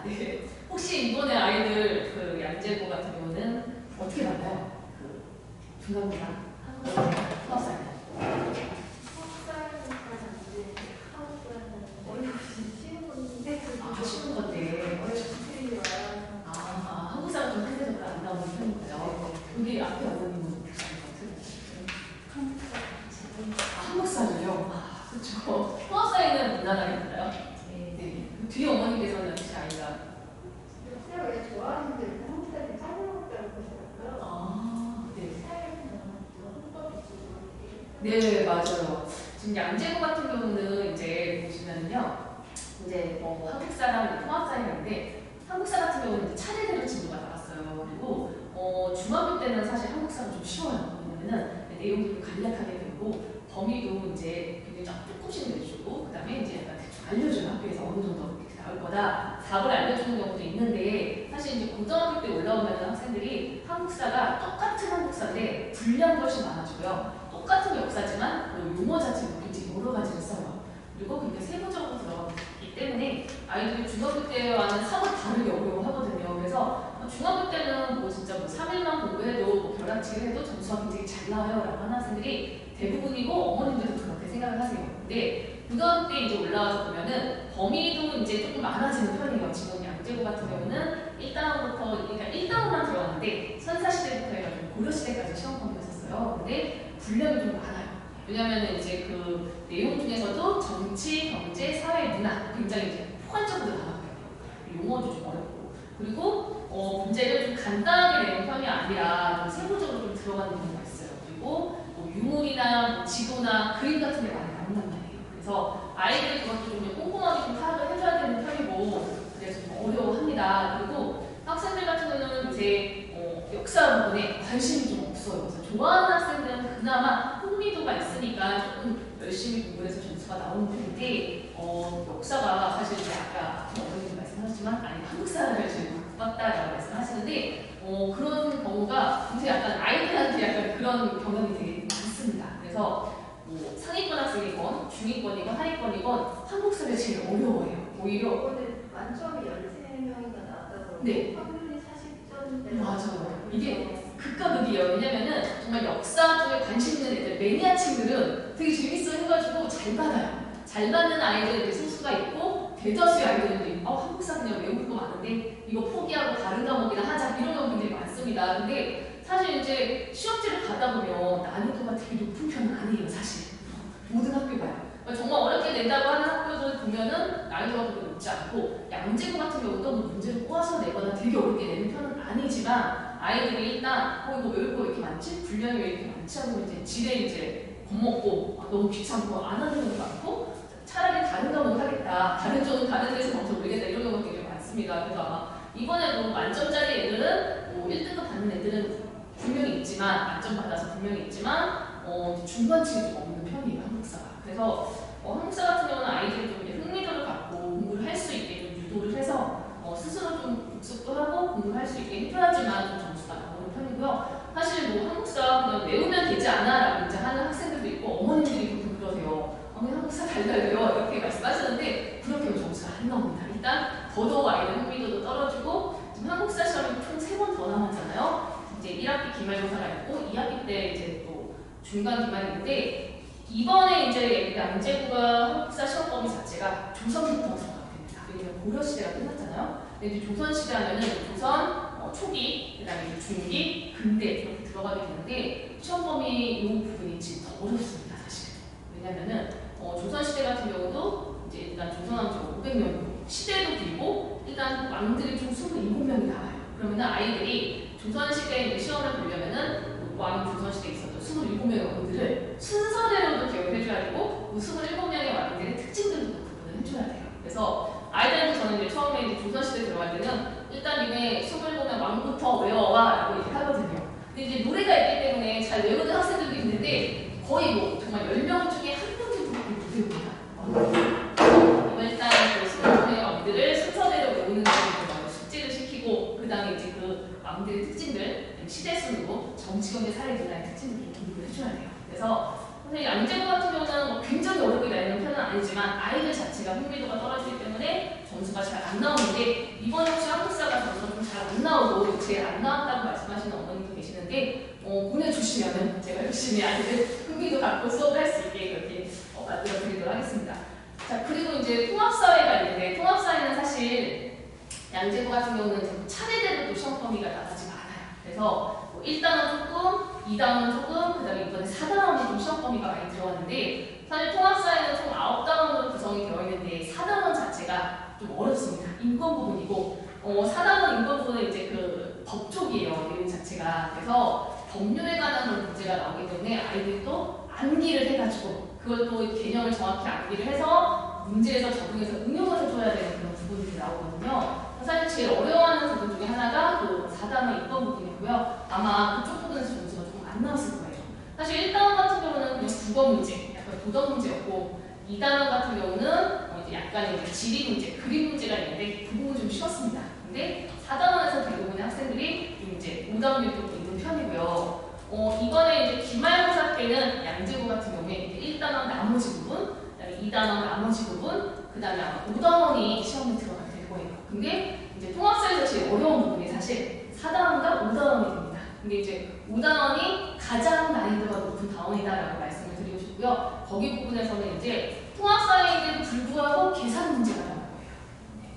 아, 네. 혹시 이번에 아이들 그 양재고 같은 경우는 어떻게 받나요? 그 중간고사, 한국어, 수학사요. 아, 쉬운 건데. 아, 아, 한국사가 좀 상대적으로 안 나오는 편인가요? 여기 앞에 어머님은 혹시 아는 것 같아요? 아, 한국사를요? 아, 그렇죠. 수학사에는 무난하게 받나요? 네. 그 뒤에 어머니께서는 혹시 아이가 아, 네. 네, 맞아요. 지금 양재고 같은 경우는 이제 보시면은요, 이제 뭐 한국사랑 통합사인데 한국사 같은 경우는 차례대로 진도가 나왔어요. 그리고 어, 중학교 때는 사실 한국사가 좀 쉬워요. 왜냐면은 내용도 간략하게 되고 범위도 이제 굉장히 좀 조금씩 내주고 그 다음에 이제 약간 알려줘요. 학교에서 어느 정도 이렇게 나올 거다. 답을 알려주는 경우도 있는데 사실 이제 고등학교 때 올라오면 학생들이 한국사가 똑같은 한국사인데 분량이 훨씬 많아지고요. 역사지만 그 용어 자체도 굉장히 여러 가지를 써요. 그리고 굉장히 세부적으로 들어가기 때문에 아이들이 중학교 때와는 사뭇 다르게 어려워하거든요. 그래서 중학교 때는 뭐 진짜 뭐 3일만 공부해도 뭐 벼락치기 해도 점수가 굉장히 잘 나와요 라고 하는 학생들이 대부분이고 어머님들도 그렇게 생각을 하세요. 근데 고등학교 때 이제 올라와서 보면은 범위도 이제 조금 많아지는 편이에요. 지금 양재고 같은 경우는 1단원부터 그러니까 1단원만 들어갔는데 선사시대부터 해가지고 고려시대까지 시험 범위였었어요. 근데 분량이 좀 많아요. 왜냐하면 이제 그 내용 중에서도 정치, 경제, 사회, 문화 굉장히 이제 포괄적으로 나눠요. 용어도 좀 어렵고 그리고 어, 문제를 좀 간단하게 내는 편이 아니라 좀 세부적으로 좀 들어가는 경우가 있어요. 그리고 뭐 유물이나 뭐 지도나 그림 같은 게 많이 나온단 말이에요. 그래서 아이들이 그것도 좀 꼼꼼하게 좀 파악을 해줘야 되는 편이고 그래서 좀 어려워합니다. 그리고 학생들 같은 경우는 이제 어, 역사 부분에 관심이 좀 없어요. 그래서 좋아하는 학생들은 그나마 흥미도가 있으니까 조금 열심히 공부해서 점수가 나오는 편인데 어, 역사가 사실 이제 아까 어머님 말씀하셨지만 아니 한국사를 지금 봤다라고 말씀하시는데 어, 그런 경우가 굉장히 약간 아이들한테 약간 그런 경향이 되게 많습니다. 그래서 뭐 상위권 학생이건 중위권이건 하위권이건 한국사를 제일 어려워해요. 오히려 네. 맞아요. 이게 극과 극이에요. 왜냐면은 정말 역사 쪽에 관심 있는 애들, 매니아층들은 되게 재밌어 해가지고 잘 받아요. 잘 받는 아이들은 소수가 있고 대다수의 아이들은 어, 한국사 그냥 외우는 거 많은데 이거 포기하고 다른 과목이나 하자 이런 건 굉장히 많습니다. 근데 사실 이제 시험지를 가다 보면 난이도가 되게 높은 편은 아니에요. 사실 모든 학교가요. 그러니까 정말 어렵게 낸다고 하는 학교들 보면은 난이도가 그렇게 높지 않고 양재고 같은 경우도 뭐 문제를 꼬아서 내거나 되게 어렵게 내는 편은 아니지만 아이들이 일단 어 이거 외울 거왜 이렇게 많지? 분량이 왜 이렇게 많지? 하고 이제 지레 이제 겁먹고 아, 너무 귀찮고 안 하는 경우도 많고 차라리 다른 과목 하겠다 다른 쪽은 다른 데서 점수 올리겠다 이런 경우가 굉장히 많습니다. 그래서 아마 이번에도 만점짜리 애들은 뭐 1등급 받는 애들은 분명히 있지만 만점 받아서 분명히 있지만 어, 중간층이 좀 없는 편이에요 한국사가. 그래서 어, 한국사 같은 경우는 아이들이 좀 흥미도를 갖고 공부를 할 수 있게 좀 유도를 해서 어, 스스로 좀 복습도 하고 공부를 할 수 있게 해줘야지만 좀 점수가 나오는 편이고요. 사실 뭐 한국사 그냥 외우면 되지 않아 달달해요 이렇게 말씀하시는데 그렇게 점수가 안 나옵니다. 일단 아이들 흥미도도 떨어지고 지금 한국사 시험이 총 세 번 더 남았잖아요. 이제 1학기 기말고사가 있고 2학기 때 이제 또 중간 기말이 있는데 이번에 이제 양재구가 한국사 시험 범위 자체가 조선부터 들어갑니다. 왜냐면 고려 시대가 끝났잖아요. 근데 이제 조선 시대 하면은 조선 어, 초기, 그 다음에 이제 중기, 근대 이렇게 들어가게 되는데 시험 범위 이 부분이 더 어렵습니다, 사실. 왜냐면은 어, 조선 시대 같은 경우도 이제 일단 조선왕조 500년 시대도 길고 일단 왕들이 총 27명이 나와요. 그러면은 아이들이 조선 시대에 이제 시험을 보려면은 왕 조선 시대에 있었던 27명의 왕들을 순서대로도 기억을 해줘야 되고 그 27명의 왕들의 특징들도 구분을 해줘야 돼요. 그래서 아이들한테 저는 이제 처음에 이제 조선시대 들어갈 때는 일단 이게 수업을 보면 왕부터 외워와 라고 이제 하거든요. 근데 이제 노래가 있기 때문에 잘 외우는 학생들도 있는데 거의 뭐 정말 10명 중에 한 명 정도밖에 못 외웁니다. 이거 일단 그 27명의 왕들을 순서대로 외우는 것을 숙제를 시키고 그 다음에 이제 그 왕들의 특징들 시대순으로 정치, 경제, 사회 문화의 특징들을 교육을 해줘야 돼요. 그래서 선생님 양재구 같은 경우는 뭐 굉장히 어렵게 내는 편은 아니지만 아이들 자체가 흥미도가 떨어지기 때문에 점수가 잘 안 나오는데 이번에 혹시 한국사가 점수가 좀 잘 안 나오고 제일 안 나왔다고 말씀하시는 어머님도 계시는데 어, 보내주시면은 제가 열심히 아이들 흥미도 갖고 수업할 수 있게 그렇게 어, 만들어 드리도록 하겠습니다. 자 그리고 이제 통합사회가 있는데 통합사회는 사실 양재부 같은 경우는 좀 차례대로 또 시험 범위가 나가지 않아요. 그래서 뭐 1단원 조금, 2단원 조금, 그 다음에 이번에 4단원이 좀 시험 범위가 많이 들어갔는데 사실 통합사회는 총 9단원으로 구성이 되어 있는데 4단원 자체가 좀 어렵습니다. 인권 부분이고 어, 4단원 인권 부분은 이제 그 법쪽이에요. 내용 자체가. 그래서 법률에 관한 문제가 나오기 때문에 아이들이 또 암기를 해가지고 그것도 개념을 정확히 암기를 해서 문제에서 적용해서 응용을 해줘야 되는 그런 부분들이 나오거든요. 사실 제일 어려워하는 부분 중에 하나가 그 4단원 인권 부분이고요. 아마 그쪽 부분에서 점수가 조금 안 나왔을 거예요. 사실 1단원 같은 경우는 그냥 국어 문제, 약간 도덕 문제였고 2단원 같은 경우는 어 이제 약간 이제 지리 문제, 그림 문제가 있는데 그 부분은 좀 쉬웠습니다. 근데 4단원에서 대부분의 학생들이 좀 이제 오답률도 있는 편이고요. 어, 이번에 이제 기말고사 때는 양재부 같은 경우에 이제 1단원 나머지 부분, 그다음에 2단원 나머지 부분, 그다음에 아마 5단원이 시험에 들어가게 될 거예요. 근데 이제 통합사에서 제일 어려운 부분이 사실 4단원과 5단원이 됩니다. 근데 이제 5단원이 가장 난이도가 높은 단원이다라고 말씀을 드리고 싶고요. 거기 부분에서는 이제 통합사에도 불구하고 계산 문제가 나올 거예요. 네.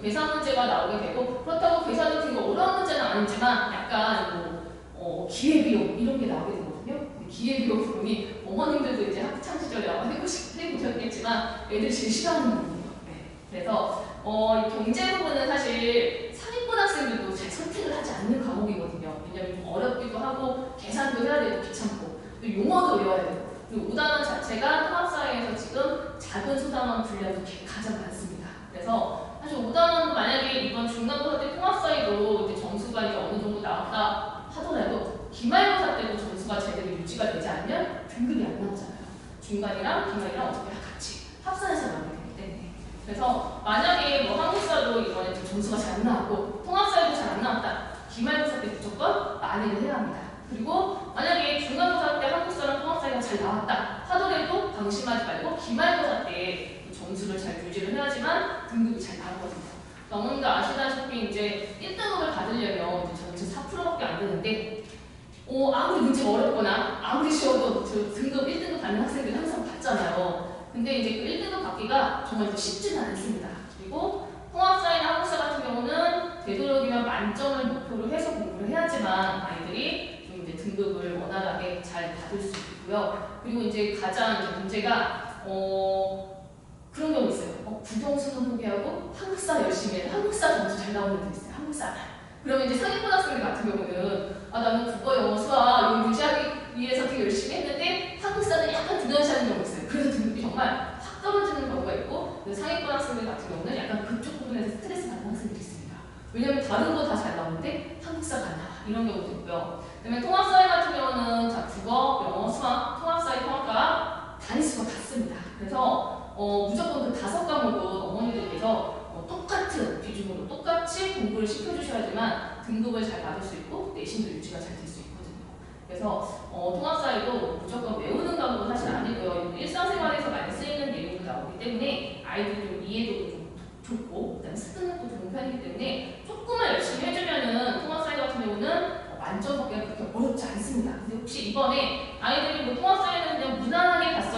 그 계산 문제가 나오게 되고 그렇다고 계산이 되게 어려운 문제는 아니지만 약간 뭐 어, 기회비용 이런 게 나오게 되거든요. 기회비용 부분이 어머님들도 이제 학창 시절에 아마 해보셨겠지만 애들 제일 싫어하는 부분이에요. 네. 그래서 어, 이 경제 부분은 사실 상위권 학생들도 잘 선택을 하지 않는 과목이거든요. 왜냐면 좀 어렵기도 하고 계산도 해야 되고 귀찮고 또 용어도 외워야 되고 그리고 5단원 자체가 통합사회에서 지금 작은 소단원 분량도 가장 많습니다. 그래서 사실 5단원 만약에 이번 중간고사 때 통합사회도 이제 점수가 이제 어느 정도 나왔다 하더라도 기말고사 때도 점수가 제대로 유지가 되지 않으면 등급이 안 나오잖아요. 중간이랑 기말이랑 어차피 같이 합산해서 나오게 되기 때문에. 그래서 만약에 뭐 한국사도 이번에 좀 점수가 잘 안 나왔고 통합사회도 잘 안 나왔다. 기말고사 때 무조건 만회를 해야 합니다. 그리고 만약에 중간고사 때 한국사랑 통합사회가 잘 나왔다 하더라도 방심하지 말고 기말고사 때 점수를 잘 유지를 해야지만 등급이 잘 나오거든요. 어머님도 아시다시피 이제 1등급을 받으려면 전체 4%밖에 안 되는데 어, 아무리 문제가 어렵거나 아무리 쉬워도 저 등급 1등급 받는 학생들이 항상 받잖아요. 근데 이제 그 1등급 받기가 정말 쉽지는 않습니다. 그리고 통합사회나 한국사 같은 경우는 되도록이면 만점을 목표로 해서 공부를 해야지만 아이들이 좀 이제 등급을 원활하게 잘 받을 수 있고요. 그리고 이제 가장 문제가 어 그런 경우 있어요. 어, 국영수는 포기하고 한국사 열심히 해도 한국사 점수 잘 나오는 애들 있어요. 한국사. 그러면 이제 상위권 학생들 같은 경우는 아 나는 국어, 영어, 수학 이거 유지하기 위해서 되게 열심히 했는데 한국사는 약간 등한시하는 경우가 있어요. 그래서 등급이 정말 확 떨어지는 경우가 있고 상위권 학생들 같은 경우는 약간 그쪽 부분에서 스트레스 받는 학생들이 있습니다. 왜냐면 다른 거 다 잘 나오는데 한국사가 안 나와. 이런 경우도 있고요. 그다음에 통합사회 같은 경우는 자 국어, 영어, 수학, 통합사회, 통합과 단위수가 같습니다. 그래서 어, 무조건 그 다섯 과목은 어머니들께서 어, 똑같은 비중으로 똑같이 공부를 시켜주셔야지만 등급을 잘 받을 수 있고 내신도 유지가 잘 될 수 있거든요. 그래서 어, 통합사회도 무조건 외우는 과목은 사실 아니고요. 일상생활에서 많이 쓰이는 내용도 나오기 때문에 아이들 좀 이해도도 좀 좋고 그다음에 습득력도 좋은 편이기 때문에 조금만 열심히 해주면은 통합사회 같은 경우는 만점 받기가 그렇게 어렵지 않습니다. 근데 혹시 이번에 아이들이 뭐 통합사회는 그냥 무난하게 갔어요.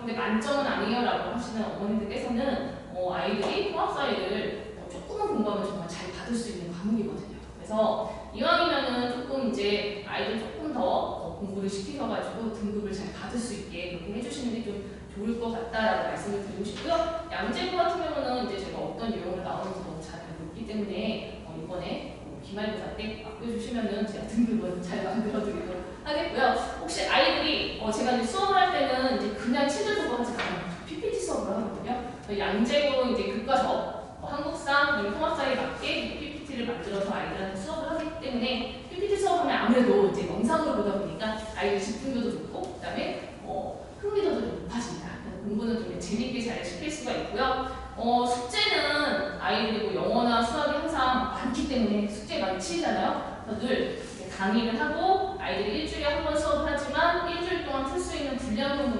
근데 만점은 아니에요 라고 하시는 어머님들께서는 어, 아이들이 통합사회를 어, 조금만 공부하면 정말 잘 받을 수 있는 과목이거든요. 그래서 이왕이면은 조금 이제 아이들 조금 더 어, 공부를 시키셔가지고 등급을 잘 받을 수 있게 그렇게 해주시는 게 좀 좋을 것 같다라고 말씀을 드리고 싶고요. 양재부 같은 경우는 이제 제가 어떤 유형으로 나오는지 너무 잘 알고 있기 때문에 어, 이번에 기말고사 때 맡겨주시면은 제가 등급을 잘 만들어드리도록 하겠고요. 혹시 아이들이 어 제가 이제 수업을 할 때는 이제 그냥 책을 보고 하지 않아요. PPT 수업을 하거든요. 양재고 이제 교과서, 어, 한국사, 통합사에 맞게 PPT를 만들어서 아이들한테 수업을 하기 때문에 PPT 수업하면 아무래도 이제 영상으로 보다 보니까 아이들 집중도도 높고 그다음에 어, 흥미도도 좀 높아집니다. 공부는 좀 재밌게 잘 시킬 수가 있고요. 어, 숙제는 아이들이 뭐 영어나 수학이 항상 많기 때문에 숙제 많이 치잖아요. 늘 강의를 하고 아이들이 일주일에 한 번 수업을 하지만 일주일 동안 풀 수 있는 분량 정도만 이제 아이들한테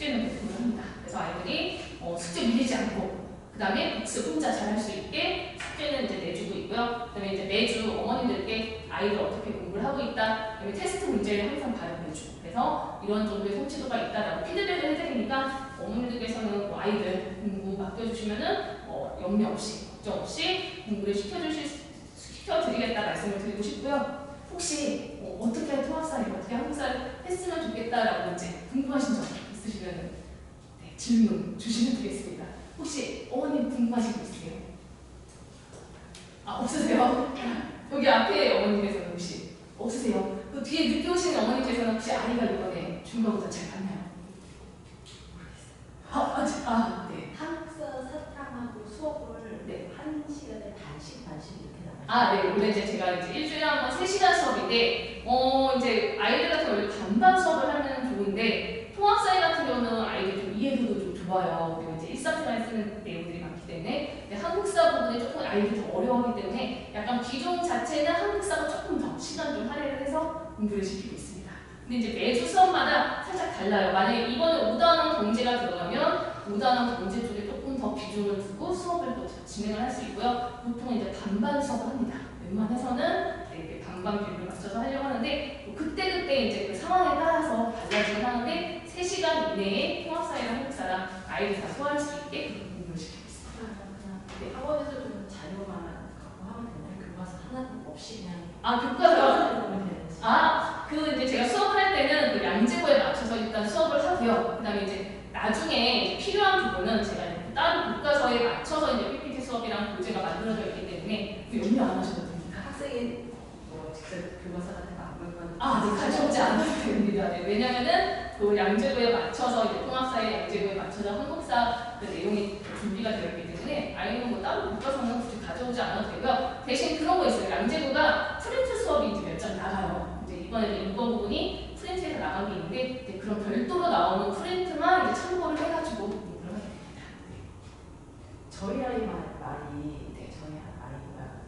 숙제는 배포를 합니다. 그래서 아이들이 어, 숙제 밀리지 않고 그 다음에 복습 혼자 잘할 수 있게 숙제는 이제 내주고 있고요. 그 다음에 이제 매주 어머님들께 아이들 어떻게 공부를 하고 있다. 그 다음에 테스트 문제를 항상 발표해주고. 그래서 이런 정도의 성취도가 있다라고 피드백을 해드리니까 어머님들께서는 뭐 아이들 공부 맡겨주시면은 어, 염려 없이, 걱정 없이 공부를 시켜주실, 수- 시켜드리겠다 말씀을 드리고 싶고요. 혹시 어, 어떻게 할 통합사를 어떻게 한국사를 했으면 좋겠다라고 이제 궁금하신 점 있으시면 네, 질문 주시면 되겠습니다. 혹시 어머님 궁금하신 거 있으세요? 아 없으세요? 여기 앞에 어머님께서는 혹시 없으세요? 그 뒤에 늦게 오시는 어머님께서는 혹시 아이가 이번에 중간고사 잘 봤나요? 아, 아, 지- 아 네. 한국사 사탕하고 수업을 네. 한 시간에 반씩 반씩 이렇게 나가요. 아, 네. 원래 이제 제가 이제 일주일에 한 번 3시간 수업인데, 어, 이제 아이들 같은 경우는 반반 수업을 하면 좋은데, 통합사회 같은 경우는 아이들 좀 이해도도 좀 좋아요. 그리고 이제 일상생활에 쓰는 내용들이 많기 때문에, 한국사 부분에 조금 아이들이 좀 어려워하기 때문에, 약간 비중 자체는 한국사가 조금 더 시간 좀 할애를 해서 공부를 시키고 있습니다. 근데 이제 매주 수업마다 살짝 달라요. 만약에 이번에 5단원 경제가 들어가면 5단원 경제 쪽에 조금 더 비중을 두고 수업을 또 진행을 할 수 있고요. 보통 이제 반반 수업을 합니다. 웬만해서는 네, 이렇게 반반 비율을 맞춰서 하려고 하는데 뭐 그때 그때 이제 그 상황에 따라서 달라지긴 하는데 3시간 이내에 통합사회랑 한국사랑 아이들 다 소화할 수 있게 그런 공부를 시키고 있습니다. 그냥 네. 학원에서 주는 자료만 갖고 하면 되나요? 교과서 하나 없이 그냥 아, 교과서. 아, 그 이제 제가 수업을 할 때는 그 양재고에 맞춰서 일단 수업을 하고요. 그 다음에 이제 나중에 필요한 부분은 제가 이제 따로 교과서에 맞춰서 이제 PPT 수업이랑 교재가 만들어져 있기 때문에 그 염려 안 하셔도 됩니다. 학생이 뭐 직접 교과서. 아, 네, 가져오지 않아도 됩니다. 네, 왜냐면은 그 양재고에 맞춰서 이제 통합사회 양재고에 맞춰서 한국사 그 내용이 준비가 되어 있기 때문에 아이는 뭐 따로 교과서는 굳이 가져오지 않아도 되고요. 대신 그런 거 있어요. 양재고가 프린트 수업이 이제 몇 장 나가요. 이제 이번에 이번 부분이 프린트에서 나간 게 있는데 이제 그런 별도로 나오는 프린트만 이제 참고를 해가지고 공부를 하게 됩니다. 저희 아이 말, 말이 네. 저희 아이가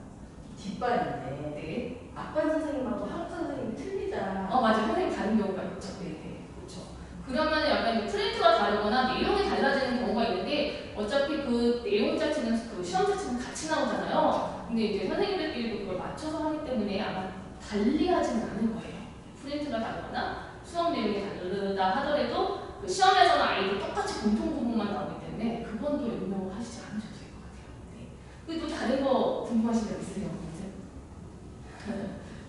뒷발인데 네. 아빠 선생님하고 한국 선생님이 틀리다. 어, 맞아요. 선생님 다른 경우가 있죠. 네, 네. 그렇죠. 그러면 약간 프린트가 다르거나 내용이 달라지는 경우가 있는데 어차피 그 내용 자체는 그 시험 자체는 같이 나오잖아요. 근데 이제 선생님들끼리도 그걸 맞춰서 하기 때문에 아마 달리 하지는 않을 거예요. 프린트가 다르거나 수업 내용이 다르다 하더라도 그 시험에서는 아이들 똑같이 공통 부분만 나오기 때문에 그건 또 염려하시지 않으셔도 될 것 같아요. 네. 그리고 또 다른 거 궁금하신 점 있으세요?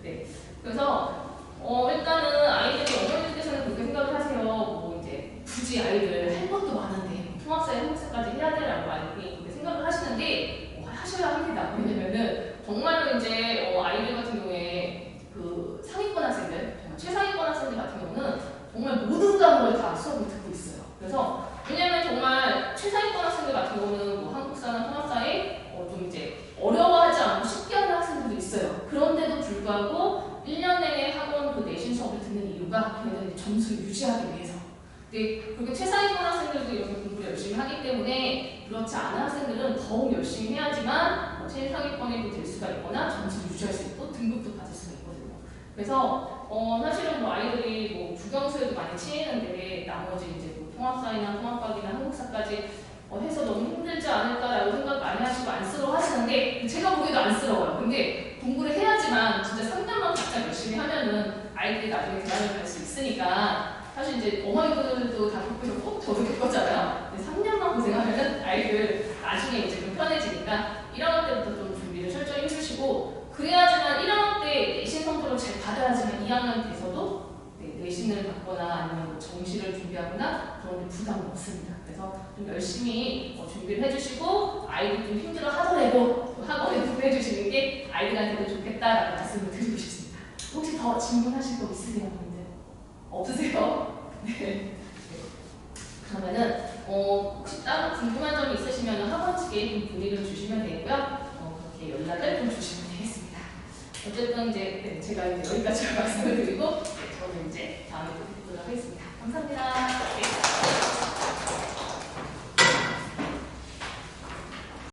네. 그래서 어, 일단은 아이들이 어머니들께서는 그렇게 생각을 하세요. 뭐 이제 굳이 아이들 할 것도 많은데 통합사회 한국사까지 해야 되라고 아이들이 생각을 하시는데 어, 하셔야 합니다. 왜냐면은 정말로 이제 어, 아이들 같은 경우에 그 상위권 학생들, 최상위권 학생들 같은 경우는 정말 모든 과목을 다 수업을 듣고 있어요. 그래서 왜냐면 정말 최상위권 학생들 같은 경우는 뭐 한국사나 통합사에 어, 좀 이제 어려워하지 않고 쉽게 하는 학생들도 있어요. 그런데도 불구하고 1년 내내 학원 그 내신 수업을 듣는 이유가 걔네들이 점수를 유지하기 위해서. 근데 그렇게 최상위권 학생들도 이렇게 공부를 열심히 하기 때문에 그렇지 않은 학생들은 더욱 열심히 해야지만 어, 최상위권이 될 수가 있거나 점수를 유지할 수 있고 등급도 받을 수가 있거든요. 그래서 어, 사실은 뭐 아이들이 뭐 국영수에도 많이 치이는데 나머지 이제 뭐 통합사이나 통합과학이나 한국사까지 어, 해서 너무 힘들지 않을까라고 생각 많이 하시고 안쓰러워 하시는데 제가 보기에도 안쓰러워요. 근데 공부를 해야지만 진짜 3년만 바짝 열심히 하면은 아이들이 나중에 대학을 갈 수 있으니까 사실 이제 어머니들도 다 겪으셨고 저도 겪었잖아요. 근데 3년만 고생하면은 아이들 나중에 이제 좀 편해지니까 1학년 때부터 좀 준비를 철저히 해주시고 그래야지만 1학년 때 내신 성적을 잘 받아야지만 2학년 돼서도 네, 내신을 받거나 아니면 뭐 정시를 준비하거나 그런 데 부담은 없습니다. 그래서 좀 열심히 어, 준비를 해주시고 아이들 좀 힘들어 하더라도 또 학원에 보내주시는 게 아이들한테도 좋겠다라는 말씀을 드리고 싶습니다. 혹시 더 질문하실 거 있으세요? 없으세요? 네. 그러면은 어, 혹시 따로 궁금한 점이 있으시면 학원 측에 좀 문의를 주시면 되고요. 어, 그렇게 연락을 좀 주시면 되겠습니다. 어쨌든 이제 네, 제가 이제 여기까지 말씀을 드리고 네, 저는 이제 다음에 또 뵙도록 하겠습니다. 감사합니다. 네.